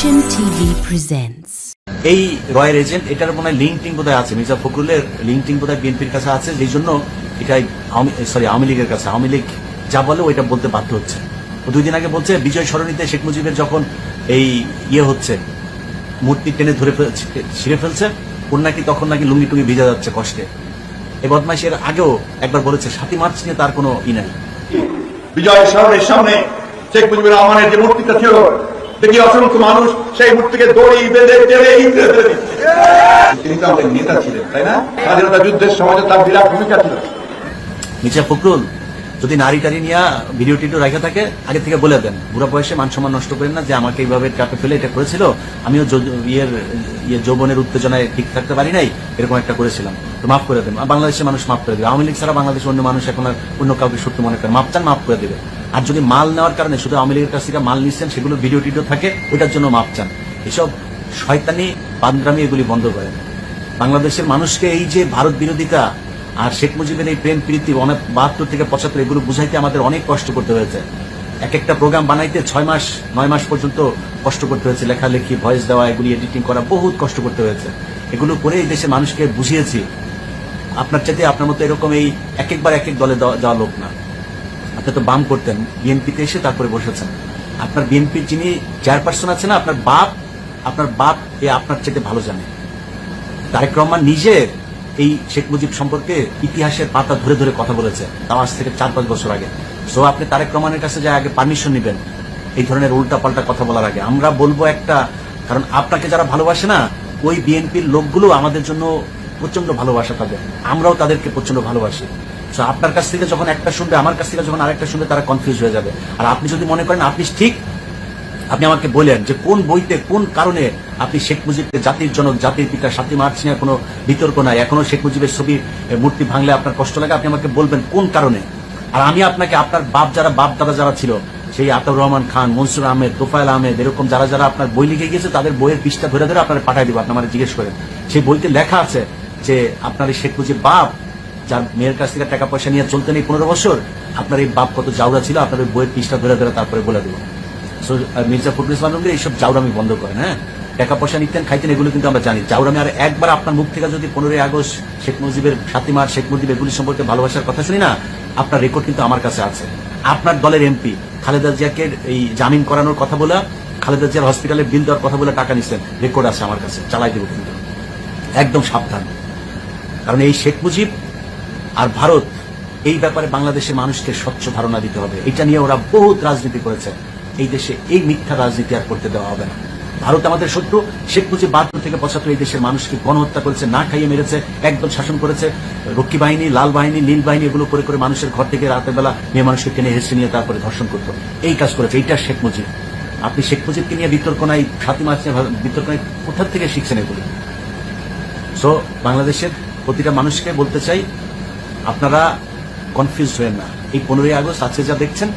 TV presents. এই রয়ের agent এটার মনে হয় লিঙ্ক টিং বোধহয় আছে। মির্জা ফখরুলের লিঙ্ক টিং বোধহয় বিএনপির কাছে আছে। যেই জন্য এটা সরি আওয়ামী লীগের কাছে। আওয়ামী লীগ যা বলে ওইটা বলতে বাধ্য হচ্ছে। দুই দিন আগে বলছে বিজয় সরণিতে শেখ মুজিবের যখন এই ইয়ে হচ্ছে মূর্তি টেনে ধরে ছিঁড়ে ফেলছে ওর নাকি তখন নাকি লুঙ্গি টুঙ্গি ভিজা যাচ্ছে কষ্টে। এই বদমাইশের আগেও একবার বলেছে সাতই মার্চ নিয়ে তার কোনো ই নাই। বিজয় শহরের সামনে শেখ মুজিবুর রহমানের যে মূর্তিটা ছিল দেখি অসংখ্য মানুষ সেই মূর্তিকে দড়ি বেঁধে টেনে তিনি তো আমাদের নেতা ছিলেন তাই না? স্বাধীনতা যুদ্ধের সমাজে তার বিরাট ভূমিকা ছিল। মির্জা ফখরুল যদি নারী টারি নিয়ে ভিডিও টিডিও রাখা থাকে, আগে থেকে বলে দেন। বুড়া বয়সে মান সম্মান নষ্ট করেন না যে আমাকে এইভাবে চাপে ফেলে এটা করেছিল, আমিও ইয়ের ইয়ে যৌবনের উত্তেজনায় ঠিক থাকতে পারি নাই, এরকম একটা করেছিলাম। তো মাফ করে দেন। বাংলাদেশের মানুষ মাফ করে দেবে। আওয়ামী লীগ ছাড়া বাংলাদেশের অন্য মানুষ এখন আর অন্য কাউকে সত্য মনে করে মাপ চান, মাফ করে দেবে। আর যদি মাল নেওয়ার কারণে শুধু আওয়ামী লীগের কাছ থেকে মাল নিচ্ছেন, সেগুলো ভিডিও টিডিও থাকে, ওইটার জন্য মাপ চান। এসব শয়তানি বান্দ্রামি এগুলি বন্ধ করেন। বাংলাদেশের মানুষকে এই যে ভারত বিরোধিতা আর শেখ মুজিবের এই প্রেম, প্রীতি অনেক বাহাত্তর থেকে পঁচাত্তর, এগুলো বুঝাইতে আমাদের অনেক কষ্ট করতে হয়েছে। এক একটা প্রোগ্রাম বানাইতে ছয় মাস, নয় মাস পর্যন্ত কষ্ট করতে হয়েছে। লেখালেখি ভয়েস দেওয়া, এগুলি এডিটিং করা বহুত কষ্ট করতে হয়েছে। এগুলো করে এই দেশের মানুষকে বুঝিয়েছি। আপনার চাইতে আপনার মতো এরকম এই এক একবার এক এক দলে যাওয়া লোক না। আপনি তো বাম করতেন বিএনপিতে এসে তারপরে বসেছেন। আপনার বিএনপির যিনি চেয়ারপারসন আছে না, আপনার বাপ আপনার বাপ এ আপনার চাইতে ভালো জানে। তারেক রহমান নিজে এই শেখ মুজিব সম্পর্কে ইতিহাসের পাতা ধরে ধরে কথা বলেছে। তাও আজ থেকে চার পাঁচ বছর আগে। সো আপনি তারেক রহমানের কাছে যা আগে পারমিশন নেবেন এই ধরনের উল্টা পাল্টা কথা বলার আগে। আমরা বলব একটা, কারণ আপনাকে যারা ভালোবাসে না, ওই বিএনপির লোকগুলো আমাদের জন্য প্রচণ্ড ভালোবাসা তাদের। আমরাও তাদেরকে প্রচণ্ড ভালোবাসি। সো আপনার কাছ থেকে যখন একটা শুনবে, আমার কাছ থেকে যখন আরেকটা শুনবে, তারা কনফিউজ হয়ে যাবে। আর আপনি যদি মনে করেন আপনি ঠিক আপনি আমাকে বলেন যে কোন বইতে কোন কারণে আপনি শেখ মুজিবকে জাতির জনক, জাতির পিতা সাতই মার্চ নিয়ে কোনো বিতর্ক নাই? এখনও শেখ মুজিবের ছবি মূর্তি ভাঙলে আপনার কষ্ট লাগে? আপনি আমাকে বলবেন কোন কারণে? আর আমি আপনাকে, আপনার বাপ যারা, বাপ দাদা যারা ছিল, সেই আতাউর রহমান খান, মনসুর আহমেদ, তোফায়েল আহমেদ, এরকম যারা যারা আপনার বই লিখে গিয়েছে, তাদের বইয়ের পৃষ্ঠা ধরে ধরে আপনার পাঠাই দিব, আপনি আমার জিজ্ঞেস করেন। সেই বইতে লেখা আছে যে, আপনার এই শেখ মুজিব বাপ, যার মেয়ের কাছ থেকে টাকা পয়সা নিয়ে চলতেন এই পনেরো বছর, আপনার এই বাপ কত জাউরা ছিল, আপনার বইয়ের পৃষ্ঠা ধরে ধরে তারপরে বলে দেবো। So, আহ, মির্জা ফখরুল এইসব জাউরামি বন্ধ করেন হ্যাঁ? টাকা পয়সা নিতেন খাইতেন এগুলো কিন্তু আমরা জানি। জাউরামি আর একবার আপনার মুখ থেকে যদি পনেরোই আগস্ট শেখ মুজিবের সাতই মার্চ শেখ মুজিব এগুলি সম্পর্কে ভালোবাসার কথা শুনি না আপনার রেকর্ড কিন্তু আমার কাছে আছে। আপনার দলের এমপি খালেদা জিয়াকে এই জামিন করানোর কথা বলে খালেদা জিয়ার হসপিটালে বিল দেওয়ার কথা বলে টাকা নিচ্ছেন রেকর্ড আছে আমার কাছে চালাই দেবো কিন্তু। একদম সাবধান। কারণ এই শেখ মুজিব আর ভারত এই ব্যাপারে বাংলাদেশের মানুষকে স্বচ্ছ ধারণা দিতে হবে। এটা নিয়ে ওরা বহুত রাজনীতি করেছে। এই দেশে এই মিথ্যা রাজনীতি আর করতে দেওয়া হবে না। ভারত আমাদের শত্রু, শেখ মুজিব বাহাত্তর থেকে পঁচাত্তর এই দেশের মানুষকে গণহত্যা করেছে, না খাইয়ে মেরেছে, একদল শাসন করেছে। রক্ষী বাহিনী, লাল বাহিনী, নীল বাহিনী এগুলো করে করে মানুষের ঘর থেকে রাতের বেলা মেয়ে মানুষকে টেনে হেসে নিয়ে তারপরে ধর্ষণ করতো। এই কাজ করেছে, এইটা শেখ মুজিব। আপনি শেখ মুজিবকে নিয়ে বিতর্ক নাই মার্চ নিয়ে বিতর্ক নাই কোথা থেকে শিখছেন এগুলি? সো বাংলাদেশের প্রতিটা মানুষকে বলতে চাই, আপনারা কনফিউজ হয়েন না। এই পনেরোই আগস্ট আজকে যা দেখছেন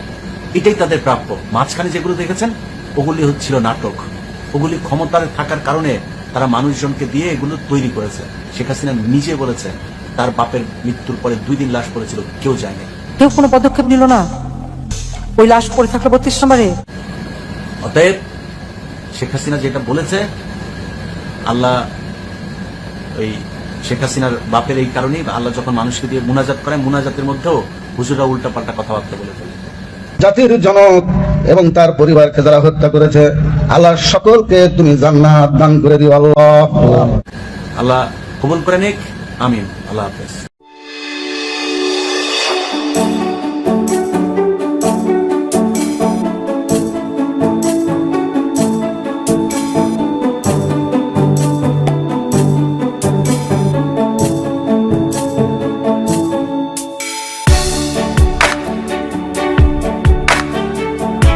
এটাই তাদের প্রাপ্য। মাঝখানে যেগুলো দেখেছেন ওগুলি হচ্ছিল নাটক। ওগুলি ক্ষমতার থাকার কারণে তারা মানুষজনকে দিয়ে এগুলো তৈরি করেছে। শেখ হাসিনা নিজে বলেছে তার বাপের মৃত্যুর পরে দুই দিন লাশ পড়েছিল কেউ যায়নি। কেউ কোনো পদক্ষেপ নিল না? ওই লাশ পড়ে থাকল বত্রিশ নম্বরে। অতএব শেখ হাসিনা যেটা বলেছে আল্লাহ ওই শেখ হাসিনার বাপের এই কারণেই আল্লাহ যখন মানুষকে দিয়ে মুনাজাত করে মুনাজাতের মধ্যেও হুজুরা উল্টা পাল্টা কথাবার্তা বলে ফেলে জাতির জনক এবং তার পরিবারকে যারা হত্যা করেছে, আল্লাহ সকলকে তুমি জান্নাত দান করে দিও, আল্লাহ। আল্লাহ কবুল করে নিক, আমিন। আল্লাহ হাফেজ।